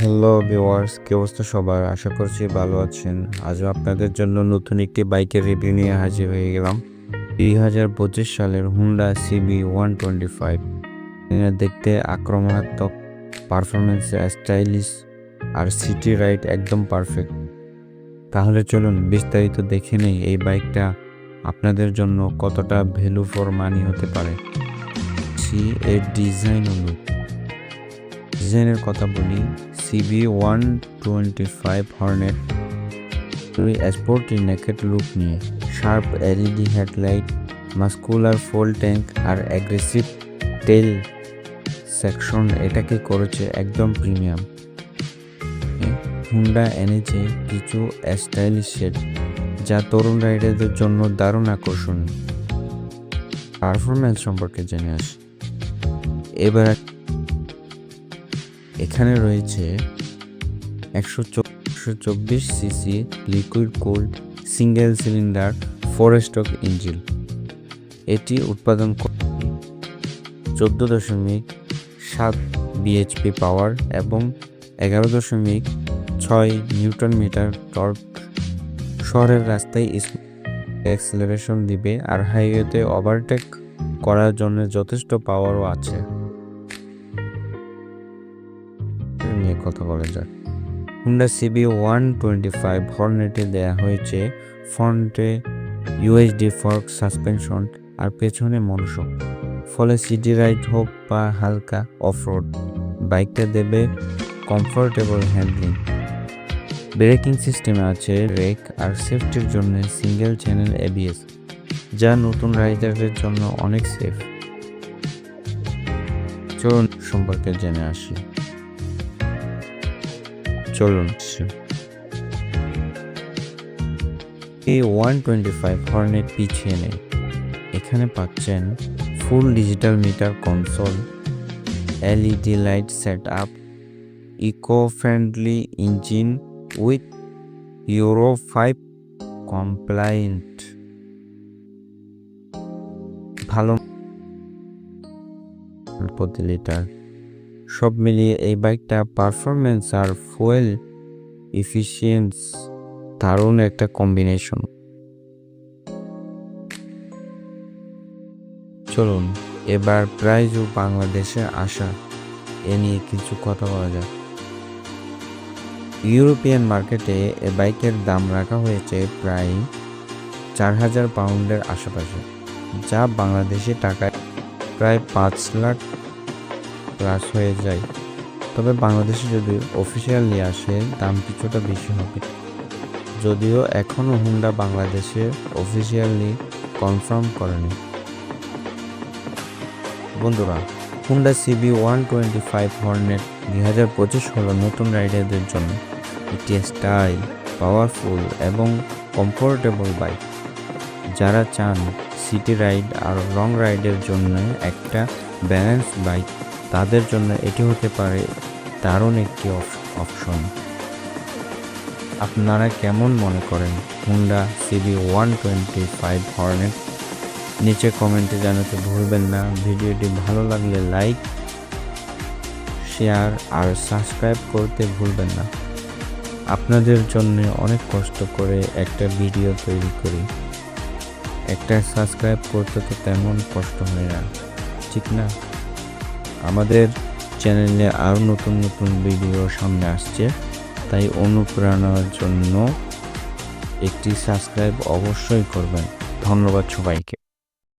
Hello viewers কি অবস্থা সবার? আশা করছি ভালো আছেন। আজও আপনাদের জন্য নতুন একটি বাইকের রিভিউ নিয়ে হাজির হয়ে গেলাম। দুই হাজার পঁচিশ সালের Honda CB one twenty five দেখতে আক্রমণাত্মক পারফরমেন্সে স্টাইলিশ আর সিটি রাইড একদম পারফেক্ট তাহলে চলুন বিস্তারিত দেখে নেই এই বাইকটা আপনাদের জন্য কতটা ভ্যালু ফর মানি হতে পারে। সি, এর ডিজাইন ডিজাইনের কথা বলি। CB one twenty five Hornet sporty naked look নিয়ে sharp LED headlight muscular fuel tank আর অ্যাগ্রেসিভ টেল সেকশন এটাকে করেছে একদম প্রিমিয়াম হুন্ডা এনেছে কিছু স্টাইলিশ শেড যা তরুণ রাইডারদের জন্য দারুণ আকর্ষণ পারফরম্যান্স সম্পর্কে জেনে আসি। এবার এখানে রয়েছে একশো চব্বিশ CC liquid cooled single cylinder four stroke engine এটি উৎপাদন চোদ্দ দশমিক সাত বিএইচপি পাওয়ার এবং এগারো দশমিক ছয় নিউটন মিটার টর্ক। শহরের রাস্তায় অ্যাক্সেলারেশন দিবে আর হাইওয়েতে ওভারটেক করার জন্য যথেষ্ট পাওয়ারও আছে। কথা বলা যাক। Honda CB one twenty five হর্নেটে দেওয়া হয়েছে ফ্রন্টে ইউএসডি ফর্ক সাসপেনশন আর পেছনে মনসক। ফলে সিটি রাইড হোক বা হালকা অফরোড, বাইকটা দেবে কমফোর্টেবল হ্যান্ডলিং। ব্রেকিং সিস্টেমে আছে রেক আর সেফটির জন্য সিঙ্গেল চ্যানেল এবিএস যা নতুন রাইডারদের জন্য অনেক সেফ। চলুন সম্পর্কে জেনে আসি। চলুন। এই ওয়ান টোয়েন্টি ফাইভ হর্নেট পিছিয়ে নেই। এখানে পাচ্ছেন full digital meter console LED light set up eco friendly engine with Euro five compliant ভালো। প্রতি লিটার সব মিলিয়ে এই বাইকটা পারফরমেন্স আর ফুয়েল ইফিসিয়েন্স দারুণ একটা কম্বিনেশন চলুন, এবার প্রাইজ ও বাংলাদেশে আসা, এ নিয়ে কিছু কথা বলা যাক। ইউরোপিয়ান মার্কেটে এ বাইকের দাম রাখা হয়েছে প্রায় চার হাজার পাউন্ডের আশেপাশে, যা বাংলাদেশি টাকায় প্রায় পাঁচ লাখ প্লাস হয়ে যায়। তবে বাংলাদেশে যদি অফিসিয়াল নিয়ে আসে, দাম কিছুটা বেশি হবে। যদিও এখনও হুন্ডা বাংলাদেশে অফিসিয়ালি কনফার্ম করেনি। বন্ধুরা Honda CB one twenty five Hornet দুই হাজার পঁচিশ হলো নতুন রাইডারদের জন্য। একটি স্টাইল পাওয়ারফুল এবং কমফোর্টেবল বাইক যারা চান সিটি রাইড আর লং রাইডের জন্য একটা ব্যালেন্স বাইক তাদের জন্য এটি হতে পারে দারুণ একটি অপশন আপনারা কেমন মনে করেন? Honda CB one twenty five Hornet নিচে কমেন্টে জানাতে ভুলবেন না। ভিডিওটি ভালো লাগলে লাইক শেয়ার আর সাবস্ক্রাইব করতে ভুলবেন না। আপনাদের জন্য অনেক কষ্ট করে একটা ভিডিও তৈরি করি। একটা সাবস্ক্রাইব করতে তো তেমন কষ্ট হয় না। ঠিক না? আমাদের চ্যানেলে আরও নতুন নতুন ভিডিও সামনে আসছে, তাই অনুপ্রেরণার জন্য একটি সাবস্ক্রাইব অবশ্যই করবেন। ধন্যবাদ সবাইকে।